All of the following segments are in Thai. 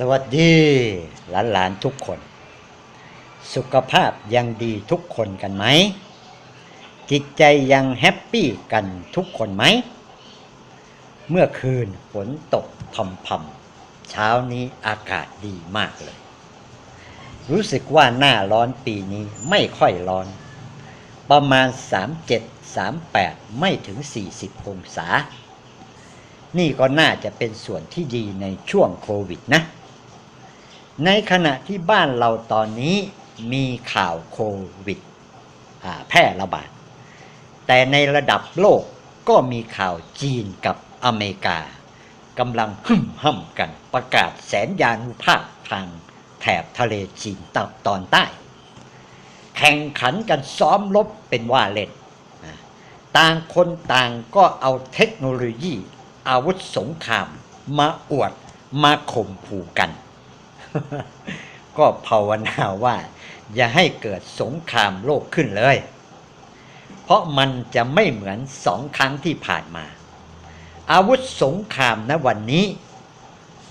สวัสดีหลานๆทุกคน สุขภาพยังดีทุกคนกันไหม จิตใจยังแฮปปี้กันทุกคนไหม เมื่อคืนฝนตกพำพำเช้านี้อากาศดีมากเลย รู้สึกว่าหน้าร้อนปีนี้ไม่ค่อยร้อน ประมาณ 37 38 ไม่ถึง 40 องศานี่ก็น่าจะเป็นส่วนที่ดีในช่วงโควิดนะ ในขณะที่บ้านเราตอนนี้มีข่าวโควิดแพร่ระบาด แต่ในระดับโลกก็มีข่าวจีนกับอเมริกากำลังหึ่มห่ำกันประกาศแสนยานุภาพทางแถบทะเลจีนตะตอนใต้ แข่งขันกันซ้อมรบเป็นว่าเล่น ต่างคนต่างก็เอาเทคโนโลยี อาวุธสงคราม มาอวดมาข่มขู่กัน ก็ภาวนาว่า อย่าให้เกิดสงครามโลกขึ้นเลย เพราะมันจะไม่เหมือนสองครั้งที่ผ่านมา อาวุธสงครามนะวันนี้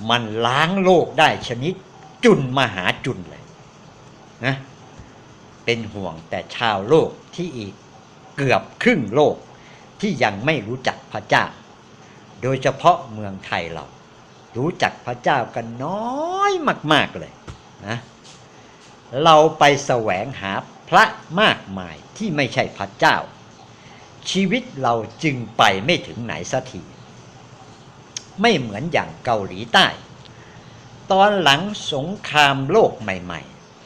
มันล้างโลกได้ชนิดจุนมหาจุนเลยนะเป็นห่วงแต่ชาวโลกที่อีกเกือบครึ่งโลกที่ยังไม่รู้จักพระเจ้า โดยเฉพาะเมืองไทยเรา รู้จักพระเจ้ากันน้อยมาก ๆเลยนะเราไปแสวงหาพระมากมายที่ไม่ใช่พระเจ้า ชีวิตเราจึงไปไม่ถึงไหนสักทีไม่เหมือนอย่างเกาหลีใต้ ตอนหลังสงครามโลกใหม่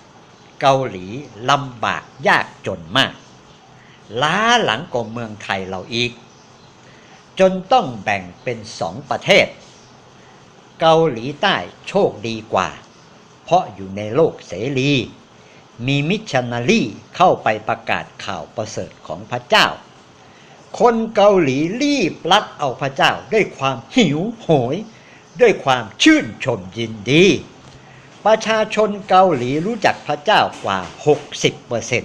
ๆ เกาหลีลำบากยากจนมาก ล้าหลังกว่าเมืองไทยเราอีก จนต้องแบ่งเป็นสองประเทศ เกาหลีใต้โชคดีกว่า เพราะอยู่ในโลกเสรี มีมิชชันนารีเข้าไปประกาศข่าวประเสริฐของพระเจ้า คนเกาหลีรีบรับเอาพระเจ้าด้วยความหิวโหย ด้วยความชื่นชมยินดี ประชาชนเกาหลีรู้จักพระเจ้ากว่า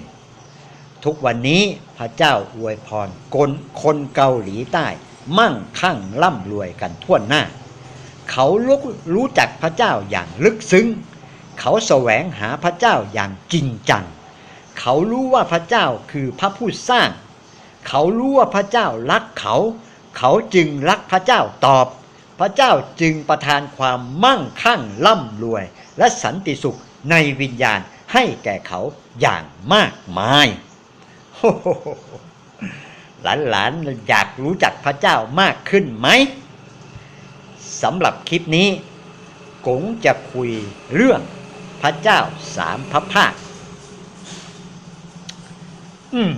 60%ทุกวันนี้พระเจ้าอวยพรคนคนเกาหลีใต้ มั่งคั่งร่ำรวยกันทั่วหน้า เขารู้รู้จักพระเจ้าอย่างลึกซึ้ง เขาแสวงหาพระเจ้าอย่างจริงจัง เขารู้ว่าพระเจ้าคือพระผู้สร้าง เขารู้ว่าพระเจ้ารักเขา เขาจึงรักพระเจ้าตอบ พระเจ้าจึงประทานความมั่งคั่งร่ำรวย และสันติสุขในวิญญาณให้แก่เขาอย่างมากมายหลานๆอยากรู้จักพระเจ้ามากขึ้นไหม สำหรับคลิปนี้กงจะคุยเรื่องพระเจ้าสามพระภาค อืม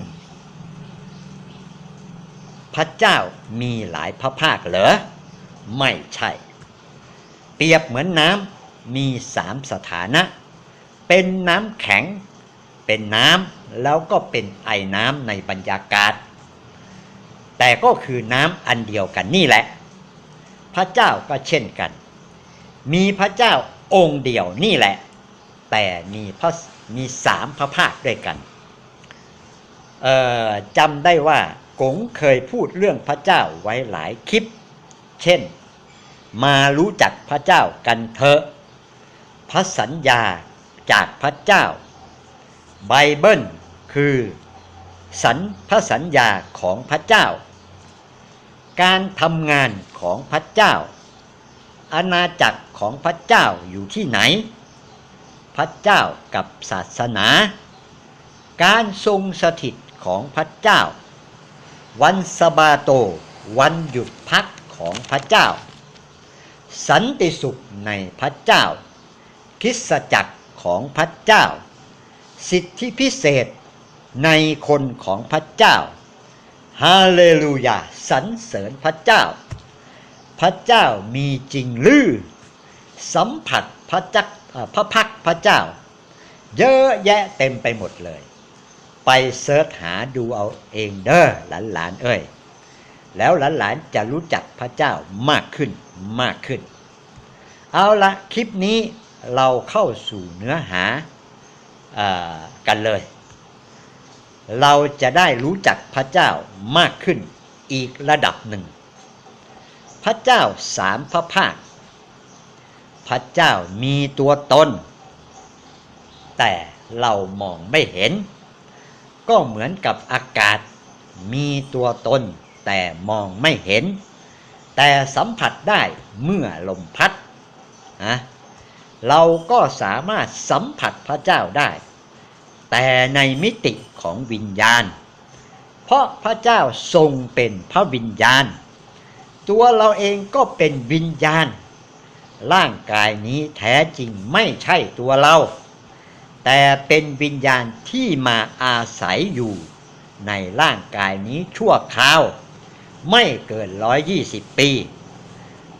พระเจ้ามีหลายพระภาคเหรอ ไม่ใช่ เปรียบเหมือนน้ำมีสามสถานะ เป็นน้ำแข็ง เป็นน้ำแล้วก็เป็นไอน้ำในบรรยากาศ แต่ก็คือน้ำอันเดียวกันนี่แหละ พระเจ้าก็เช่นกัน มีพระเจ้าองค์เดียวนี่แหละ แต่มีพระมีสามพระภาคด้วยกันเอ่อจำได้ว่ากงเคยพูดเรื่องพระเจ้าไว้หลายคลิป เช่น มารู้จักพระเจ้ากันเถอะ พระสัญญาจากพระเจ้า ไบเบิลคือสัญพระสัญญาของพระเจ้า การทำงานของพระเจ้า อาณาจักรของพระเจ้าอยู่ที่ไหน พระเจ้ากับศาสนา การทรงสถิตของพระเจ้า วันสบาโต วันหยุดพักของพระเจ้า สันติสุขในพระเจ้า คิสจักรของพระเจ้า สิทธิพิเศษในคนของพระเจ้า ฮาเลลูยาสรรเสริญพระเจ้า พระเจ้ามีจริงหรือ สัมผัสพระจักพระพักพระเจ้า เยอะแยะเต็มไปหมดเลย ไปเสิร์ชหาดูเอาเองเด้อหลานๆเอ้ยแล้วหลานๆจะรู้จักพระเจ้ามากขึ้นมากขึ้น เอาละคลิปนี้เราเข้าสู่เนื้อหาอ่อกันเลย เราจะได้รู้จักพระเจ้ามากขึ้นอีกระดับหนึ่ง พระเจ้าสามพระภาค พระเจ้ามีตัวตน แต่เรามองไม่เห็น ก็เหมือนกับอากาศ มีตัวตน แต่มองไม่เห็น แต่สัมผัสได้เมื่อลมพัดนะเราก็สามารถสัมผัสพระเจ้าได้ แต่ในมิติของวิญญาณ เพราะพระเจ้าทรงเป็นพระวิญญาณ ตัวเราเองก็เป็นวิญญาณ ร่างกายนี้แท้จริงไม่ใช่ตัวเรา แต่เป็นวิญญาณที่มาอาศัยอยู่ ในร่างกายนี้ชั่วคราว ไม่เกิน 120 ปี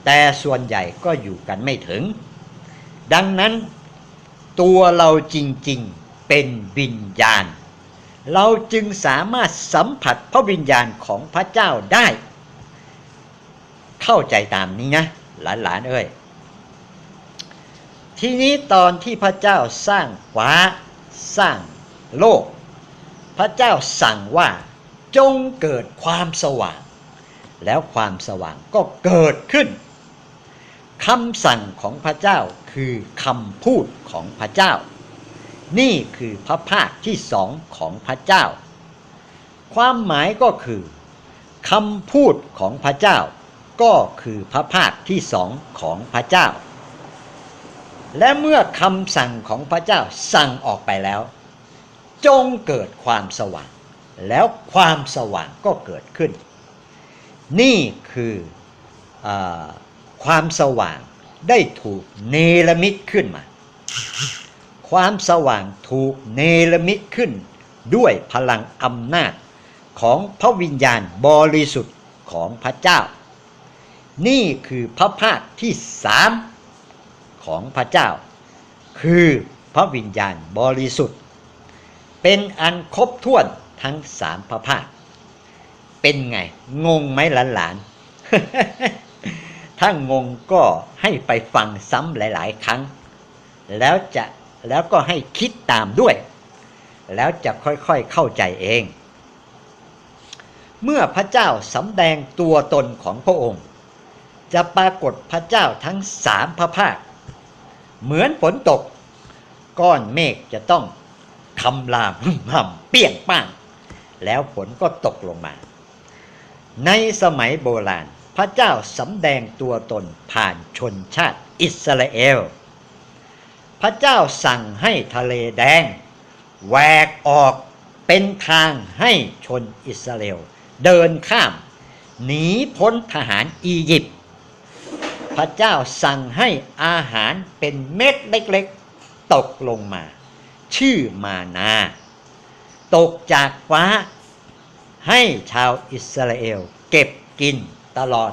แต่ส่วนใหญ่ก็อยู่กันไม่ถึง ดังนั้นตัวเราจริง ๆ เป็นวิญญาณ เราจึงสามารถสัมผัสพระวิญญาณของพระเจ้าได้ เข้าใจตามนี้นะ หลานๆเอ้ยทีนี้ตอนที่พระเจ้าสร้างฟ้าสร้างโลก พระเจ้าสั่งว่าจงเกิดความสว่าง แล้วความสว่างก็เกิดขึ้นคำสั่งของพระเจ้าคือคำพูดของพระเจ้า นี่คือพระภาคที่สองของพระเจ้า ความหมายก็คือคำพูดของพระเจ้า ก็คือพระภาคที่สองของพระเจ้า และเมื่อคำสั่งของพระเจ้าสั่งออกไปแล้ว จงเกิดความสว่าง แล้วความสว่างก็เกิดขึ้น นี่คืออความสว่างได้ถูกเนรมิตขึ้นมา ความสว่างถูกเนรมิตขึ้น ด้วยพลังอำนาจของพระวิญญาณบริสุทธิ์ของพระเจ้า นี่คือพระภาคที่สามของพระเจ้า คือพระวิญญาณบริสุทธิ์ เป็นอันครบถ้วนทั้งสามพระภาค เป็นไง งงไหมหลานๆถ้างงก็ให้ไปฟังซ้ำหลาย ๆ ครั้ง แล้วจะ แล้วก็ให้คิดตามด้วย แล้วจะค่อยๆเข้าใจเอง เมื่อพระเจ้าสำแดงตัวตนของพระองค์ จะปรากฏพระเจ้าทั้งสามพระภาค เหมือนฝนตก ก้อนเมฆจะต้องคำรามหึ่มหำเปี้ยงป้าง แล้วฝนก็ตกลงมา ในสมัยโบราณพระเจ้าสำแดงตัวตนผ่านชนชาติอิสราเอล ระเจ้าสั่งให้ทะเลแดงแหวกออกเป็นทางให้ชนอิสราเอลเดินข้าม หนีพ้นทหารอียิปต์พระเจ้าสั่งให้อาหารเป็นเม็ดเล็กๆ ตกลงมา ชื่อมานา ตกจากฟ้า ให้ชาวอิสราเอลเก็บกินตลอด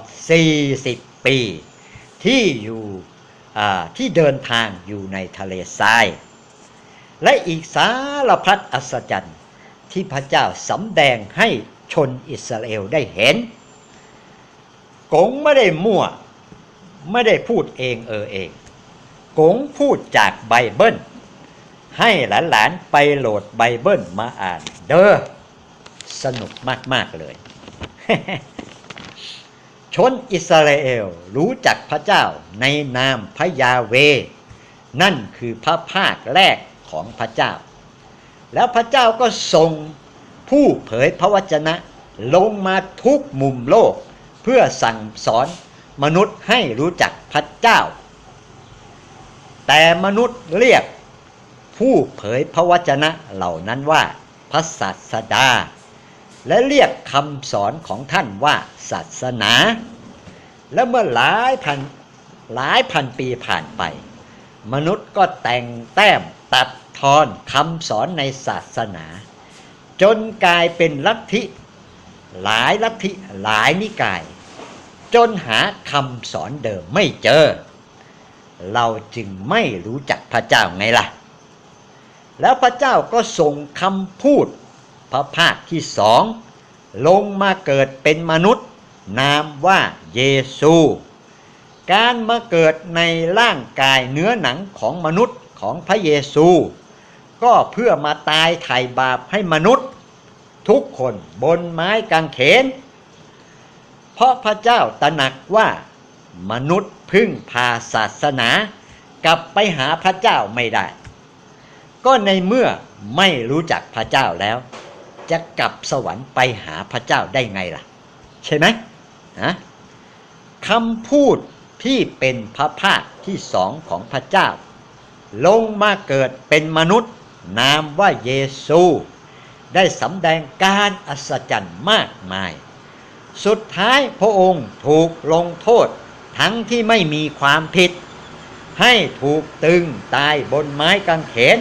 40 ปี ที่อยู่ ที่เดินทางอยู่ในทะเลทราย และอีกสารพัดอัศจรรย์ที่พระเจ้าสำแดงให้ชนอิสราเอลได้เห็น กงไม่ได้มั่ว ไม่ได้พูดเองเออเอง กงพูดจากไบเบิล ให้หลานๆไปโหลดไบเบิลมาอ่านเด้อ สนุกมาก ๆ เลย ชนอิสราเอลรู้จักพระเจ้าในนามพระยาเว นั่นคือพระภาคแรกของพระเจ้า แล้วพระเจ้าก็ทรงผู้เผยพระวจนะลงมาทุกมุมโลก เพื่อสั่งสอนมนุษย์ให้รู้จักพระเจ้า แต่มนุษย์เรียกผู้เผยพระวจนะเหล่านั้นว่าพระศาสดา และเรียกคำสอนของท่านว่าศาสนา และเมื่อหลายพันหลายพันปีผ่านไป มนุษย์ก็แต่งแต้มตัดทอนคำสอนในศาสนา จนกลายเป็นลัทธิ หลายลัทธิหลายนิกาย จนหาคำสอนเดิมไม่เจอ เราจึงไม่รู้จักพระเจ้าไงล่ะ แล้วพระเจ้าก็ส่งคำพูด พระภาคที่สองลงมาเกิดเป็นมนุษย์ นามว่าเยซู การมาเกิดในร่างกายเนื้อหนังของมนุษย์ของพระเยซู ก็เพื่อมาตายไถ่บาปให้มนุษย์ ทุกคนบนไม้กางเขน เพราะพระเจ้าตระหนักว่ามนุษย์พึ่งพาศาสนากลับไปหาพระเจ้าไม่ได้ ก็ในเมื่อไม่รู้จักพระเจ้าแล้ว จะกลับสวรรค์ไปหาพระเจ้าได้ไงล่ะ ใช่ไหมฮะคำพูดที่เป็นพระภาคที่สองของพระเจ้า ลงมาเกิดเป็นมนุษย์ นามว่าเยซู ได้สำแดงการอัศจรรย์มากมาย สุดท้ายพระองค์ถูกลงโทษทั้งที่ไม่มีความผิด ให้ถูกตึงตายบนไม้กางเขน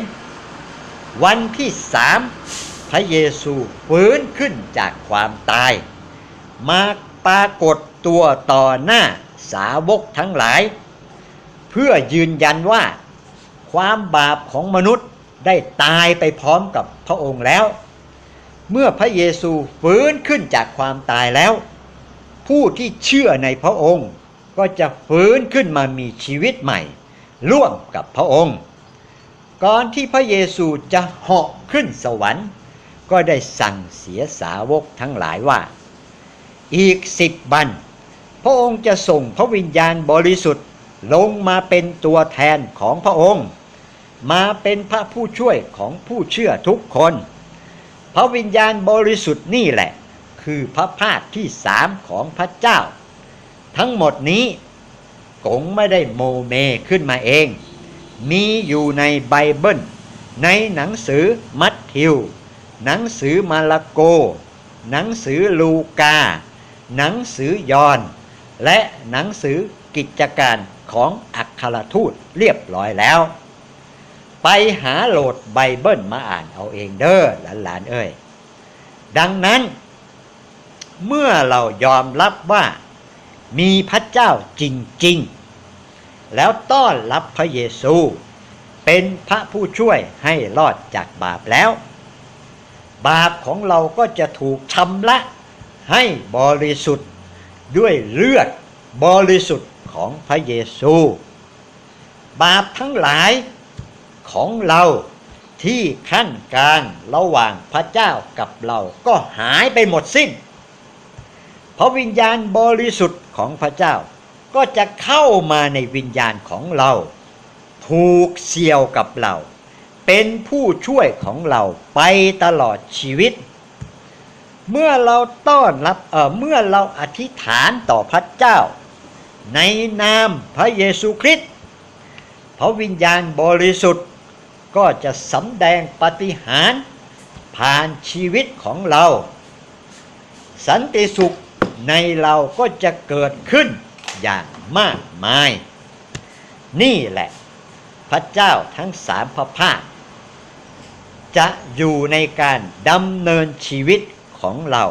วันที่สาม พระเยซูฟื้นขึ้นจากความตาย มาปรากฏตัวต่อหน้าสาวกทั้งหลาย เพื่อยืนยันว่า ความบาปของมนุษย์ได้ตายไปพร้อมกับพระองค์แล้ว เมื่อพระเยซูฟื้นขึ้นจากความตายแล้ว ผู้ที่เชื่อในพระองค์ก็จะฟื้นขึ้นมามีชีวิตใหม่ ร่วมกับพระองค์ ก่อนที่พระเยซูจะเหาะขึ้นสวรรค์ ก็ได้สั่งเสียสาวกทั้งหลายว่า อีกสิบวันพระองค์จะส่งพระวิญญาณบริสุทธิ์ลงมาเป็นตัวแทนของพระองค์ มาเป็นพระผู้ช่วยของผู้เชื่อทุกคน พระวิญญาณบริสุทธิ์นี่แหละ คือพระภาคที่สามของพระเจ้า ทั้งหมดนี้กงไม่ได้โมเมขึ้นมาเอง มีอยู่ในไบเบิล ในหนังสือมัทธิว หนังสือมาระโก หนังสือลูกา หนังสือยอห์นและหนังสือกิจการของอัครทูตเรียบร้อยแล้ว ไปหาโหลดไบเบิลมาอ่านเอาเองเด้อหลานๆเอ้ยดังนั้น เมื่อเรายอมรับว่ามีพระเจ้าจริงๆ แล้วต้อนรับพระเยซู เป็นพระผู้ช่วยให้รอดจากบาปแล้ว บาปของเราก็จะถูกชำระให้บริสุทธิ์ด้วยเลือดบริสุทธิ์ของพระเยซู บาปทั้งหลายของเราที่ขั้นกลางระหว่างพระเจ้ากับเราก็หายไปหมดสิ้น เพราะวิญญาณบริสุทธิ์ของพระเจ้าก็จะเข้ามาในวิญญาณของเรา ถูกเสี่ยวกับเรา เป็นผู้ช่วยของเราไปตลอดชีวิต เมื่อเราต้อนรับเออเมื่อเราอธิษฐานต่อพระเจ้า ในนามพระเยซูคริสต์พระวิญญาณบริสุทธิ์ก็จะสำแดงปฏิหารผ่านชีวิตของเรา สันติสุขในเราก็จะเกิดขึ้นอย่างมากมาย นี่แหละ พระเจ้าทั้งสามพระภาค จะอยู่ในการดำเนินชีวิตของเรา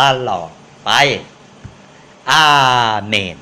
ตลอดไป อาเมน